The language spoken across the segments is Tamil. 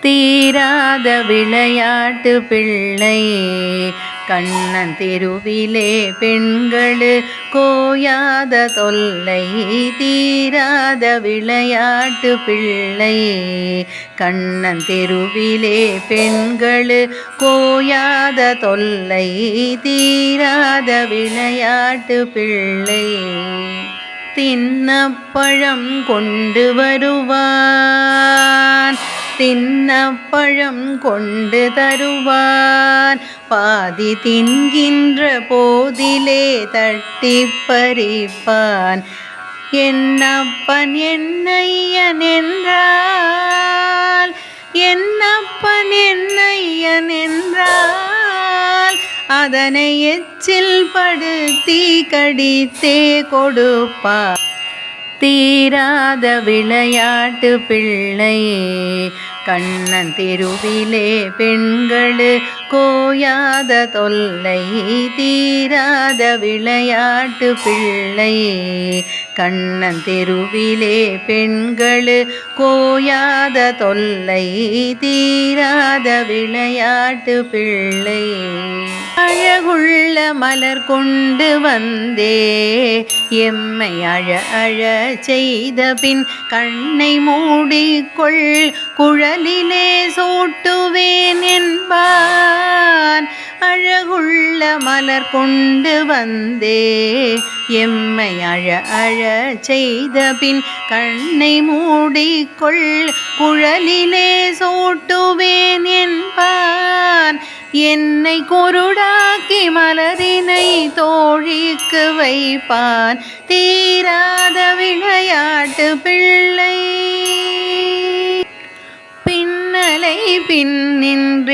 தீராத விளையாட்டு பிள்ளை. கண்ணன் தெருவிலே பெண்களு கோயாத தொல்லை. தீராத விளையாட்டு பிள்ளை. கண்ணன் தெருவிலே பெண்களு கோயாத தொல்லை. தீராத விளையாட்டு பிள்ளை. தின்னப்பழம் கொண்டு வருவான். தின்னப்பழம் கொண்டு தருவான் பாதி தின்கின்ற போதிலே தட்டி பறிப்பான். என்னப்பன் என்னையன் என்றால் என்னப்பன் என்னையன் என்றால் அதனை எச்சில் படுத்தி கடித்தே கொடுப்பார். தீராத விளையாட்டு பிள்ளையே கண்ணன் தெருவிலே பெண்களு கோயாத தொல்லை. தீராத விளையாட்டு பிள்ளையே கண்ணன் தெருவிலே பெண்களு கோயாத தொல்லை. தீராத விளையாட்டு பிள்ளையே அழகுள்ள மலர் கொண்டு வந்தே. எம்மை அழ அழ செய்த பின் கண்ணை மூடிக்கொள் குழலிலே சூட்டுவேன் என்பான். அழகுள்ள மலர் கொண்டு வந்தே. எம்மை அழ அழ செய்த பின் கண்ணை மூடிக்கொள் குழலிலே சூட்டுவேன் என்பான். என்னை குருடாக்கி மலரினை தோழிக்கு வைப்பான் தீராத விளையாட்டு பிள்ளை. பின்னலை பின்னின்றெழுப்பான்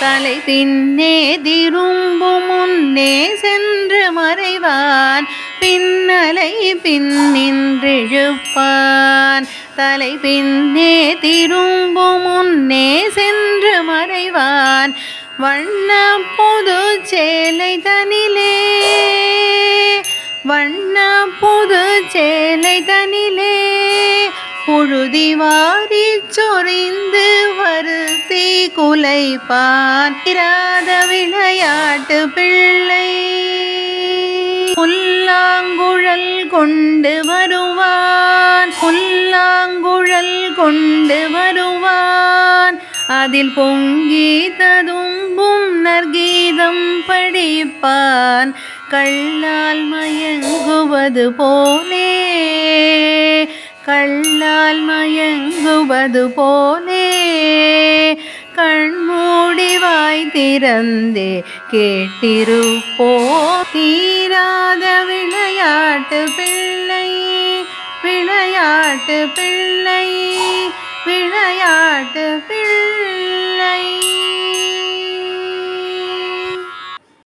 தலை பின்னே திரும்பு முன்னே சென்று மறைவான் பின்னலை பின்னின்றெழுப்பான் தலை பின்னே திரும்பும் முன்னே சென்று மறைவான் வண்ண புது சேலை தனிலே. வண்ண புது சேலை தனிலே. புழுதி வாரி சொரிந்து வருத்தி குலைப்பான். இராத விளையாட்டு பிள்ளை. புல்லாங்குழல் கொண்டு வருவான். புல்லாங்குழல் கொண்டு வருவான். அதில் பொங்கி ததும்பும் நற்கீதம் படிப்பான். கள்ளால் மயங்குவது போலே. கள்ளால் மயங்குவது போலே. கண்மூடி வாய் திறந்தே கேட்டிருப்போ தீராத விளையாட்டு பிள்ளை விளையாட்டு பிள்ளை விளையாட்டு